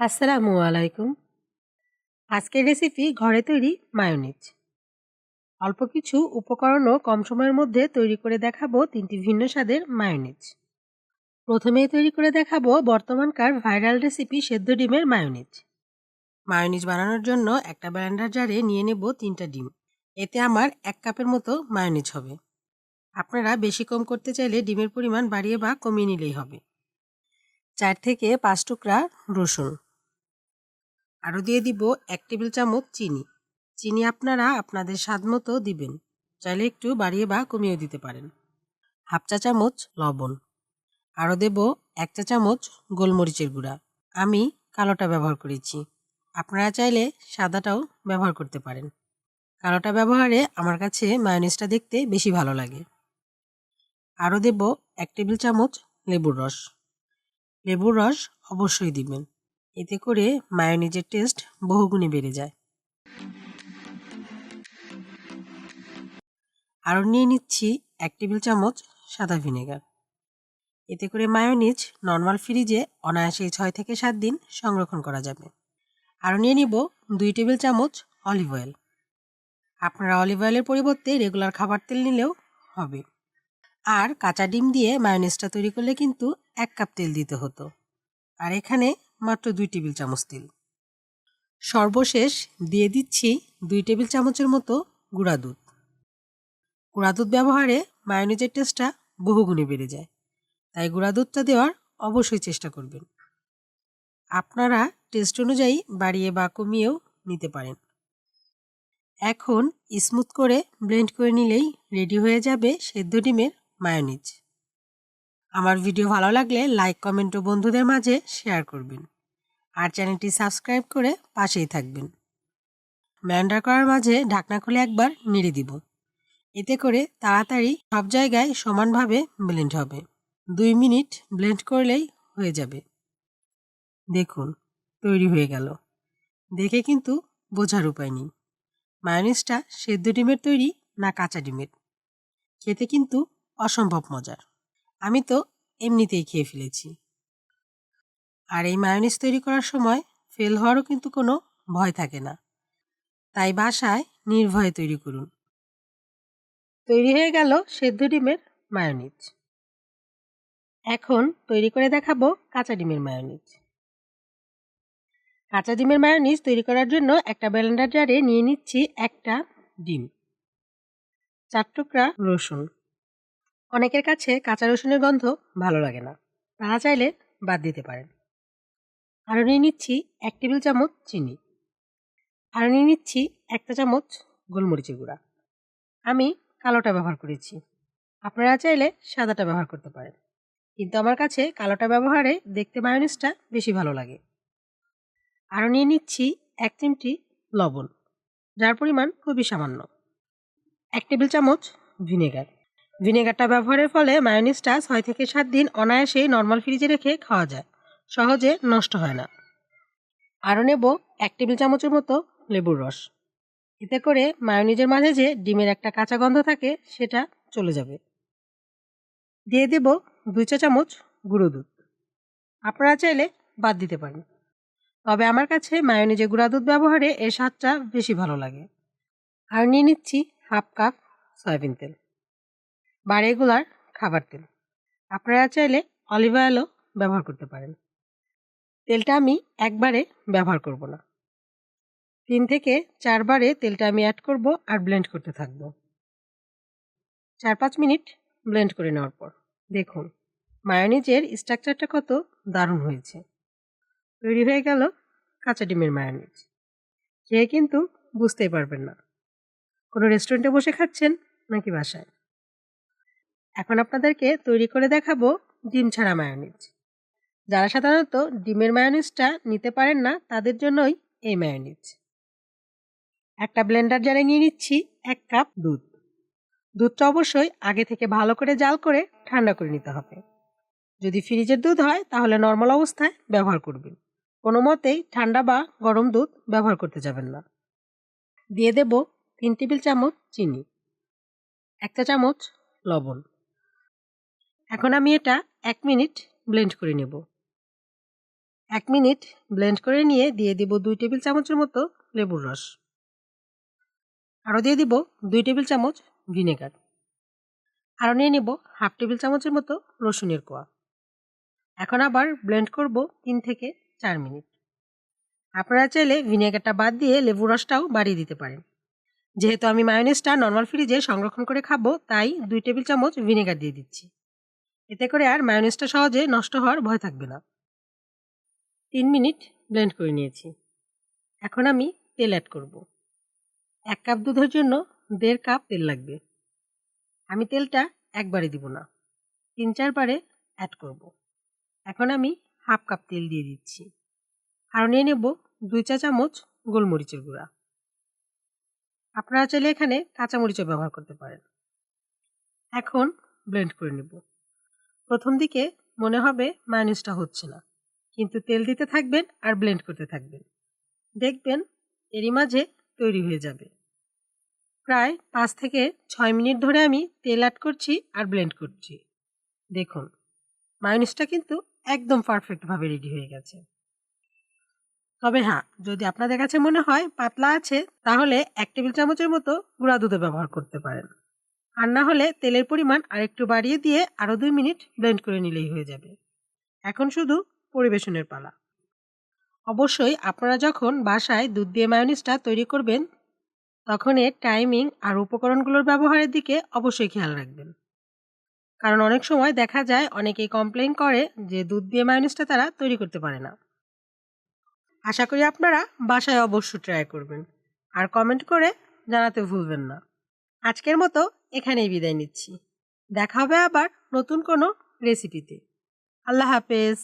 আসসালামু আলাইকুম। আজকের রেসিপি ঘরে তৈরি মায়োনিজ অল্প কিছু উপকরণও কম সময়ের মধ্যে তৈরি করে দেখাবো তিনটি ভিন্ন স্বাদের মায়োনিজ প্রথমেই তৈরি করে দেখাবো বর্তমানকার ভাইরাল রেসিপি সেদ্ধ ডিমের মায়োনিজ মায়োনিজ বানানোর জন্য একটা ব্লেন্ডার জারে নিয়ে নেব তিনটা ডিম। এতে আমার এক কাপের মতো মায়োনিজ হবে। আপনারা বেশি কম করতে চাইলে ডিমের পরিমাণ বাড়িয়ে বা কমিয়ে নিলেই হবে। চার থেকে পাঁচ টুকরা রসুন। আরও দিয়ে দিব এক টেবিল চামচ চিনি। চিনি আপনারা আপনাদের স্বাদ মতো দিবেন, চাইলে একটু বাড়িয়ে বা কমিয়ে দিতে পারেন। হাফ চা চামচ লবণ। আরও দেব এক চা চামচ গোলমরিচের গুঁড়া। আমি কালোটা ব্যবহার করেছি। আপনারা চাইলে সাদাটাও ব্যবহার করতে পারেন। কালোটা ব্যবহারে আমার কাছে মায়োনিজটা দেখতে বেশি ভালো লাগে। আরও দেব এক টেবিল চামচ লেবুর রস। লেবুর রস অবশ্যই দিবেন। এতে করে মায়োনিজের টেস্ট বহুগুণে বেড়ে যায়। আরও নিয়ে নিচ্ছি এক টেবিল চামচ সাদা ভিনেগার। এতে করে মায়োনিজ নর্মাল ফ্রিজে অনায়াসে ছয় থেকে সাত দিন সংরক্ষণ করা যাবে। আরও নিয়ে নিব দুই টেবিল চামচ অলিভ অয়েল আপনারা অলিভ অয়েলের পরিবর্তে রেগুলার খাবার তেল নিলেও হবে। আর কাঁচা ডিম দিয়ে মায়োনিজটা তৈরি করলে কিন্তু এক কাপ তেল দিতে হতো। আর এখানে মাত্র দুই টেবিল চামচ তেল। সর্বশেষ দিয়ে দিচ্ছি দুই টেবিল চামচের মতো গুঁড়া দুধ। গুঁড়া দুধ ব্যবহারে মায়োনিজের টেস্টটা বহুগুণে বেড়ে যায়। তাই গুঁড়া দুধটা দেওয়ার অবশ্যই চেষ্টা করবেন। আপনারা টেস্ট অনুযায়ী বাড়িয়ে বা কমিয়েও নিতে পারেন। এখন স্মুথ করে ব্লেন্ড করে নিলেই রেডি হয়ে যাবে সেদ্ধ ডিমের মায়োনিজ আমার ভিডিও ভালো লাগলে লাইক, কমেন্ট ও বন্ধুদের মাঝে শেয়ার করবেন। আর চ্যানেলটি সাবস্ক্রাইব করে পাশেই থাকবেন। ব্যান্ডার করার মাঝে ঢাকনা খুলে একবার নেড়ে দিব। এতে করে তাড়াতাড়ি সব জায়গায় সমানভাবে ব্লেন্ড হবে। দুই মিনিট ব্লেন্ড করলেই হয়ে যাবে। দেখুন, তৈরি হয়ে গেল। দেখে কিন্তু বোঝার উপায় নেই। মায়োনিজটা সেদ্ধ ডিমের তৈরি না কাঁচা ডিমের? খেতে কিন্তু অসম্ভব মজার। আমি তো এমনিতেই খেয়ে ফেলেছি। আর এই মায়োনিজ তৈরি করার সময় ফেল হওয়ারও কিন্তু কোনো ভয় থাকে না। তাই বাসায় নির্ভয়ে তৈরি করুন। তৈরি হয়ে গেল সেদ্ধ ডিমের মায়োনিজ এখন তৈরি করে দেখাবো কাঁচা ডিমের মায়োনিজ কাঁচা ডিমের মায়োনিজ তৈরি করার জন্য একটা ব্লেন্ডার জারে নিয়ে নিচ্ছি একটা ডিম। চার টুকরা রসুন। অনেকের কাছে কাঁচা রসুনের গন্ধ ভালো লাগে না। তারা চাইলে বাদ দিতে পারেন। আরও নিয়ে নিচ্ছি এক টেবিল চামচ চিনি। আরও নিয়ে নিচ্ছি একটা চামচ গোলমরিচের গুঁড়া। আমি কালোটা ব্যবহার করেছি। আপনারা চাইলে সাদাটা ব্যবহার করতে পারেন। কিন্তু আমার কাছে কালোটা ব্যবহারে দেখতে মায়োনিজটা বেশি ভালো লাগে। আরও নিয়ে নিচ্ছি এক চিমটি লবণ, যার পরিমাণ খুবই সামান্য। এক টেবিল চামচ ভিনেগার। ভিনেগারটা ব্যবহারের ফলে মায়োনিজটা ছয় থেকে সাত দিন অনায়াসেই নর্মাল ফ্রিজে রেখে খাওয়া যায়। সহজে নষ্ট হয় না। আরও নেব এক টেবিল চামচের মতো লেবুর রস। এতে করে মায়োনিজের মাঝে যে ডিমের একটা কাঁচা গন্ধ থাকে, সেটা চলে যাবে। দিয়ে দেব দুই চা চামচ গুঁড়ো দুধ। আপনারা চাইলে বাদ দিতে পারেন। তবে আমার কাছে মায়োনিজে গুঁড়া দুধ ব্যবহারে এর স্বাদটা বেশি ভালো লাগে। আর নিয়ে নিচ্ছি হাফ কাপ সয়াবিন তেল। বা রেগুলার খাবার তেল। আপনারা চাইলে অলিভ অয়েলও ব্যবহার করতে পারেন। তেলটা আমি একবারে ব্যবহার করব না। তিন থেকে চারবারে তেলটা আমি অ্যাড করব আর ব্লেন্ড করতে থাকব। চার পাঁচ মিনিট ব্লেন্ড করে নেওয়ার পর দেখুন মায়োনিজের স্ট্রাকচারটা কত দারুণ হয়েছে। তৈরি হয়ে গেল কাঁচা ডিমের মায়োনিজ খেয়ে কিন্তু বুঝতেই পারবেন না। কোনো রেস্টুরেন্টে বসে খাচ্ছেন নাকি বাসায়? এখন আপনাদেরকে তৈরি করে দেখাবো ডিম ছাড়া মায়োনিজ যারা সাধারণত ডিমের মায়োনিজটা নিতে পারেন না, তাদের জন্যই এই মায়োনিজ একটা ব্লেন্ডার জারে নিয়ে নিচ্ছি এক কাপ দুধ। দুধটা অবশ্যই আগে থেকে ভালো করে জাল করে ঠান্ডা করে নিতে হবে। যদি ফ্রিজের দুধ হয়, তাহলে নর্মাল অবস্থায় ব্যবহার করবেন। কোনো মতেই ঠান্ডা বা গরম দুধ ব্যবহার করতে যাবেন না। দিয়ে দেব তিন টেবিল চামচ চিনি, একটা চামচ লবণ। এখন আমি এটা এক মিনিট ব্লেন্ড করে নেব। এক মিনিট ব্লেন্ড করে নিয়ে দিয়ে দিব দুই টেবিল চামচের মতো লেবুর রস। আরও দিয়ে দিব দুই টেবিল চামচ ভিনেগার। আরও নিয়ে নেব হাফ টেবিল চামচের মতো রসুনের কোয়া। এখন আবার ব্লেন্ড করব তিন থেকে চার মিনিট। আপনারা চাইলে ভিনেগারটা বাদ দিয়ে লেবুর রসটাও বাড়িয়ে দিতে পারেন। যেহেতু আমি মায়োনেজটা নর্মাল ফ্রিজে সংরক্ষণ করে খাব, তাই দুই টেবিল চামচ ভিনেগার দিয়ে দিচ্ছি। এতে করে আর মায়োনেজটা সহজে নষ্ট হওয়ার ভয় থাকবে না। তিন মিনিট ব্লেন্ড করে নিয়েছি। এখন আমি তেল অ্যাড করব। এক কাপ দুধের জন্য দেড় কাপ তেল লাগবে। আমি তেলটা একবারে দিব না। তিন চারবারে অ্যাড করব। এখন আমি হাফ কাপ তেল দিয়ে দিচ্ছি। আর নিয়ে নেব দুই চা চামচ গোলমরিচের গুঁড়া। আপনারা চাইলে এখানে কাঁচামরিচও ব্যবহার করতে পারেন। এখন ব্লেন্ড করে নেব। প্রথম দিকে মনে হবে মায়োনিজটা হচ্ছে না। কিন্তু তেল দিতে থাকবেন আর ব্লেন্ড করতে থাকবেন। দেখবেন এরই মাঝে তৈরি হয়ে যাবে। প্রায় পাঁচ থেকে ছয় মিনিট ধরে আমি তেল অ্যাড করছি আর ব্লেন্ড করছি। দেখুন মায়োনিজটা কিন্তু একদম পারফেক্টভাবে রেডি হয়ে গেছে। তবে হ্যাঁ যদি আপনাদের কাছে মনে হয় পাতলা আছে, তাহলে এক টেবিল চামচের মতো গুঁড়া দুধে ব্যবহার করতে পারেন। আর না হলে তেলের পরিমাণ আরেকটু বাড়িয়ে দিয়ে আরও দুই মিনিট ব্লেন্ড করে নিলেই হয়ে যাবে। এখন শুধু পরিবেশনের পালা। অবশ্যই আপনারা যখন বাসায় দুধ দিয়ে মায়োনিজটা তৈরি করবেন, তখন এর টাইমিং আর উপকরণগুলোর ব্যবহারের দিকে অবশ্যই খেয়াল রাখবেন। কারণ অনেক সময় দেখা যায় অনেকেই কমপ্লেন করে যে দুধ দিয়ে মায়োনিজটা তারা তৈরি করতে পারে না। আশা করি আপনারা বাসায় অবশ্যই ট্রাই করবেন। আর কমেন্ট করে জানাতে ভুলবেন না। আজকের মতো এখানেই বিদায় নিচ্ছি। দেখা হবে আবার নতুন কোনো রেসিপিতে আল্লাহ হাফেজ।